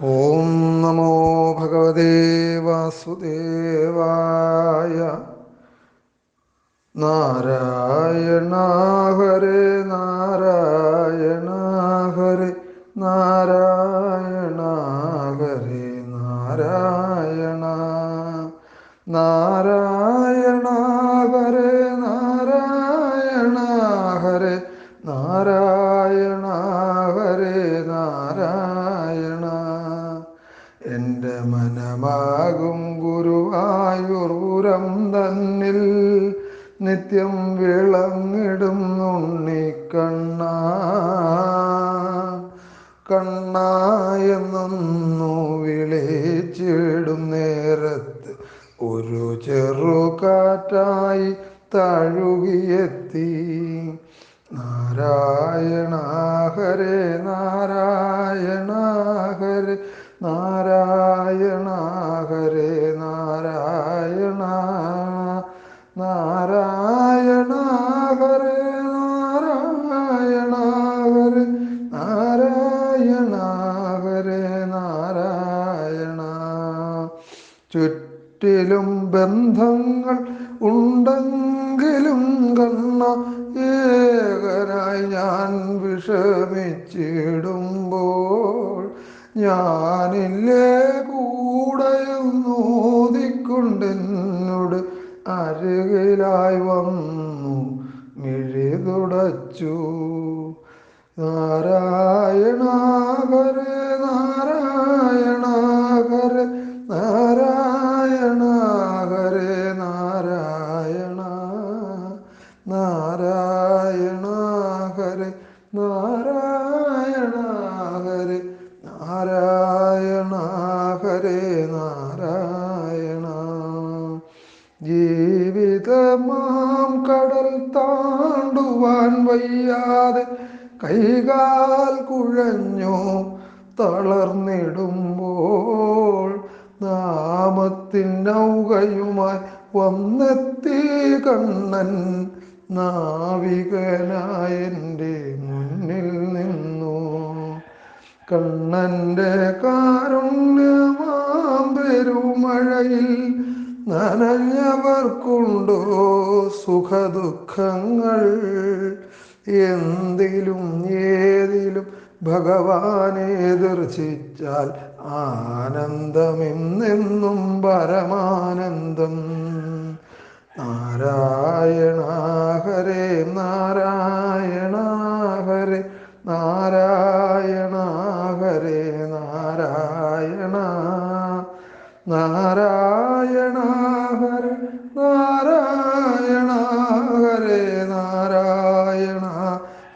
ഓം നമോ ഭഗവതേ വാസുദേവായ നാരായണ ഹരേ നാരായണ ഹരേ നാരായണ ഹരേ നാരായണ നാരായണ ഹരേ മനമാകും ഗുരുവായൂർപുരം തന്നിൽ. നിത്യം വിളങ്ങിടും ഉണ്ണിക്കണ്ണ. കണ്ണ എന്നൊന്നു വിളിച്ചിടും നേരത്ത്. ഒരു ചെറുകാറ്റായി തഴുകിയെത്തി. നാരായണ ഹരേ നാരായണ ഹരേ നാരായണ ഹരേ നാരായണ നാരായണ ഹരേ നാരായണ ഹരേ നാരായണ. ഹരേ നാരായണ ചുറ്റിലും ബന്ധങ്ങൾ ഉണ്ടെങ്കിലും കണ്ണ ഏകനായി ഞാൻ വിഷമിച്ചിടുമ്പോൾ ഞാനില്ലേ കൂടെയൊന്നോതിക്കൊണ്ടെന്നോട് അരുകിലായി വന്നു മിഴി തുടച്ചു. ജീവിതമാം കടൽ താണ്ടുവാൻ വയ്യാതെ കൈകാൽ കുഴഞ്ഞോ തളർന്നിടുമ്പോൾ നാമത്തിൻ നൗകയുമായി വന്നെത്തി കണ്ണൻ നാവികനായെന്റെ മുന്നിൽ നിന്നു. കണ്ണന്റെ കാരുണ്യമാം പെരുമഴയിൽ നനഞ്ഞവർക്കുണ്ടോ സുഖദുഃഖങ്ങൾ? എന്തിലും ഏതിലും ഭഗവാനെ ദർശിച്ചാൽ ആനന്ദമെന്നെന്നും പരമാനന്ദം. നാരായണ ഹരേ നാരായണ ഹരേ നാരായണ നാരായണ ഹരേ നാരായണ ഹരേ നാരായണ.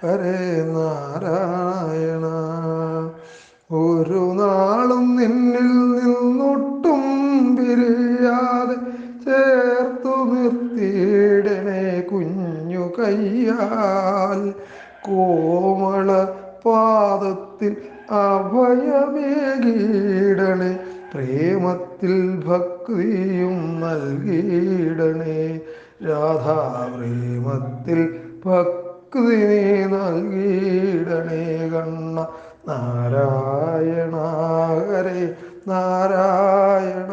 ഹരേ നാരായണ ഒരു നാളും നിന്നിൽ നിന്നൊട്ടും പിരിയാതെ ചേർത്തു നിർത്തിയിടനെ കുഞ്ഞു കയ്യാൽ. കോമള പാദത്തിൽ അഭയമേകീടണേ പ്രേമത്തിൽ ഭക്തിയും നൽകിയിടണേ. രാധാ പ്രേമത്തിൽ ഭക്തി നീ നൽകിയിടണേ. കണ്ണ നാരായണ ഹരേ നാരായണ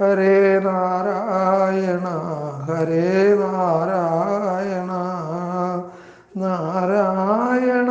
ഹരേ നാരായണ ഹരേ നാരായണ നാരായണ